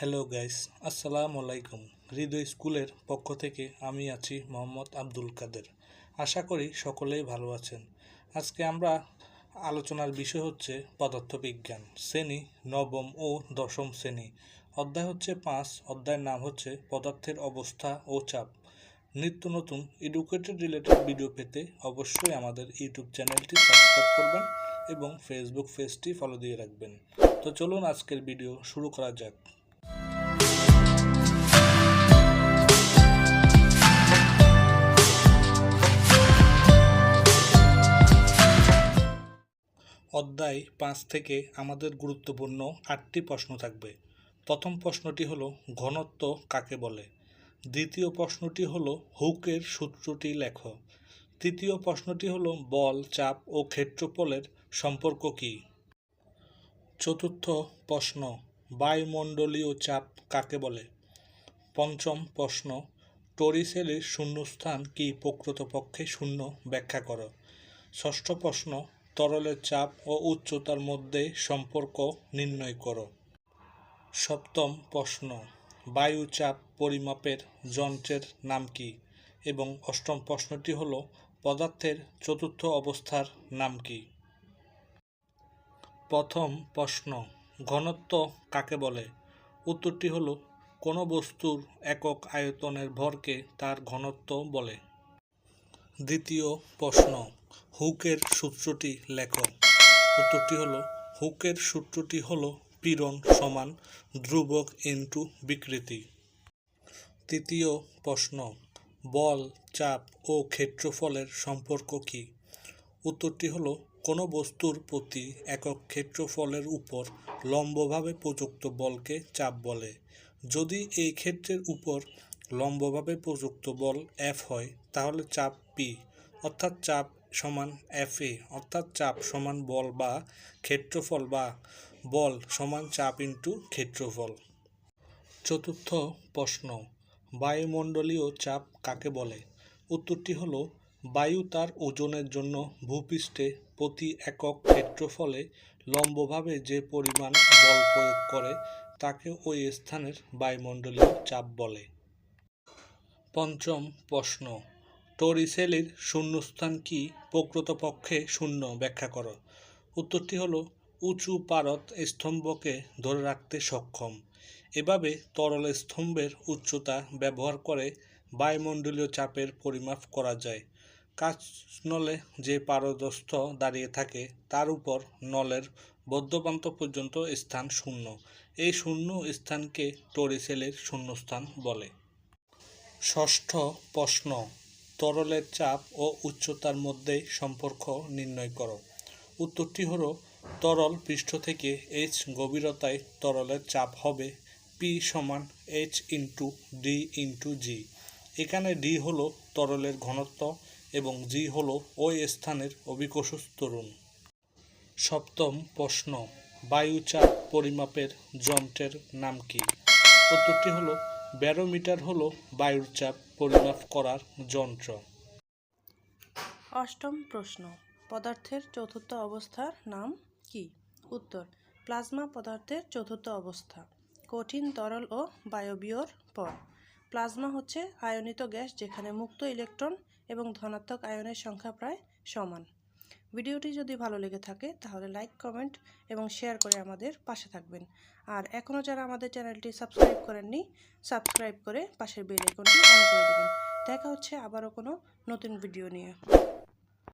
Hello guys আসসালামু আলাইকুম হৃদয় স্কুলের পক্ষ থেকে আমি আছি মোহাম্মদ আব্দুল কাদের। আশা করি সকলেই ভালো আছেন। আজকে আমরা আলোচনার বিষয় হচ্ছে পদার্থবিজ্ঞান। শ্রেণি নবম ও দশম শ্রেণি। অধ্যায় হচ্ছে পাঁচ। অধ্যায়ের নাম হচ্ছে পদার্থের অবস্থা ও চাপ। নিত্য নতুন এডুকেটেড রিলেটেড ভিডিও পেতে অবশ্যই আমাদের ইউটিউব চ্যানেলটি সাবস্ক্রাইব করবেন এবং ফেসবুক পেজটি ফলো দিয়ে রাখবেন। তো চলুন আজকের ভিডিও শুরু করা যাক। অধ্যায় পাঁচ থেকে আমাদের গুরুত্বপূর্ণ আটটি প্রশ্ন থাকবে। প্রথম প্রশ্নটি হলো, ঘনত্ব কাকে বলে? দ্বিতীয় প্রশ্নটি হলো, হুকের সূত্রটি লেখ। তৃতীয় প্রশ্নটি হলো, বল, চাপ ও ক্ষেত্রফলের সম্পর্ক কী? চতুর্থ প্রশ্ন, বায়ুমণ্ডলীয় চাপ কাকে বলে? পঞ্চম প্রশ্ন, টরিসেলের শূন্যস্থান কি প্রকৃতপক্ষে শূন্য ব্যাখ্যা করো? ষষ্ঠ প্রশ্ন তরলের চাপ ও উচ্চতার মধ্যে সম্পর্ক নির্ণয় করো। সপ্তম প্রশ্ন, বায়ু চাপ পরিমাপের যন্ত্রের নাম কি? এবং অষ্টম প্রশ্নটি হল, পদার্থের চতুর্থ অবস্থার নাম কি? প্রথম প্রশ্ন, ঘনত্ব কাকে বলে? উত্তরটি হল, কোনো বস্তুর একক আয়তনের ভরকে তার ঘনত্ব বলে। দ্বিতীয় প্রশ্ন, হুকের সূত্রটি লেখ। উত্তরটি হল, হুকের সূত্রটি হল পীড়ন সমান ধ্রুবক ইন্টু বিকৃতি। তৃতীয় প্রশ্ন, বল, চাপ ও ক্ষেত্রফলের সম্পর্ক কী? উত্তরটি হল, কোনো বস্তুর প্রতি একক ক্ষেত্রফলের উপর লম্বভাবে প্রযুক্ত বলকে চাপ বলে। যদি এই ক্ষেত্রের উপর লম্বভাবে প্রযুক্ত বল এফ হয়, তাহলে চাপ পি অর্থাৎ চাপ সমান এফ এ অর্থাৎ চাপ সমান বল বা ক্ষেত্রফল বা বল সমান চাপ ইন্টু ক্ষেত্রফল। চতুর্থ প্রশ্ন, বায়ুমণ্ডলীয় চাপ কাকে বলে? উত্তরটি হল, বায়ু তার ওজনের জন্য ভূপৃষ্ঠে প্রতি একক ক্ষেত্রফলে লম্বভাবে যে পরিমাণ বল প্রয়োগ করে, তাকে ওই স্থানের বায়ুমণ্ডলীয় চাপ বলে। পঞ্চম প্রশ্ন টরিসেলের শূন্যস্থান কি? প্রকৃতপক্ষে শূন্য, ব্যাখ্যা করো। উত্তরটি হল, উঁচু পারদ স্তম্ভকে ধরে রাখতে সক্ষম। এভাবে তরল স্তম্ভের উচ্চতা ব্যবহার করে বায়ুমণ্ডলীয় চাপের পরিমাপ করা যায়। কাচ নলে যে পারদস্থ দাঁড়িয়ে থাকে, তার উপর নলের বদ্ধপ্রান্ত পর্যন্ত স্থান শূন্য। এই শূন্য স্থানকে টরিসেলের শূন্যস্থান বলে। ষষ্ঠ প্রশ্ন, তরলের চাপ ও উচ্চতার মধ্যে সম্পর্ক নির্ণয় করো। উত্তরটি হলো, তরল পৃষ্ঠ থেকে এইচ গভীরতায় তরলের চাপ হবে পি সমান H into D into G এখানে ডি হলো তরলের ঘনত্ব এবং জি হলো ওই স্থানের অভিকোষজ তরুণ। সপ্তম প্রশ্ন, বায়ুচাপ পরিমাপের যন্ত্রের নাম কি? উত্তরটি হলো ব্যারোমিটার হলো বায়ুর চাপ পরিমাপ করার যন্ত্র। অষ্টম প্রশ্ন, পদার্থের চতুর্থ অবস্থার নাম কি? উত্তর, প্লাজমা পদার্থের চতুর্থ অবস্থা, কঠিন তরল ও বায়বীয়র পর। প্লাজমা হচ্ছে আয়নিত গ্যাস যেখানে মুক্ত ইলেকট্রন এবং ধনাত্মক আয়নের সংখ্যা প্রায় সমান। ভিডিওটি যদি ভালো লেগে থাকে, তাহলে লাইক কমেন্ট এবং শেয়ার করে আমাদের পাশে থাকবেন। আর এখনও যারা আমাদের চ্যানেলটি সাবস্ক্রাইব করেননি সাবস্ক্রাইব করে পাশের বেল আইকনটি অন করে দেবেন। দেখা হচ্ছে আবারও কোনো নতুন ভিডিও নিয়ে।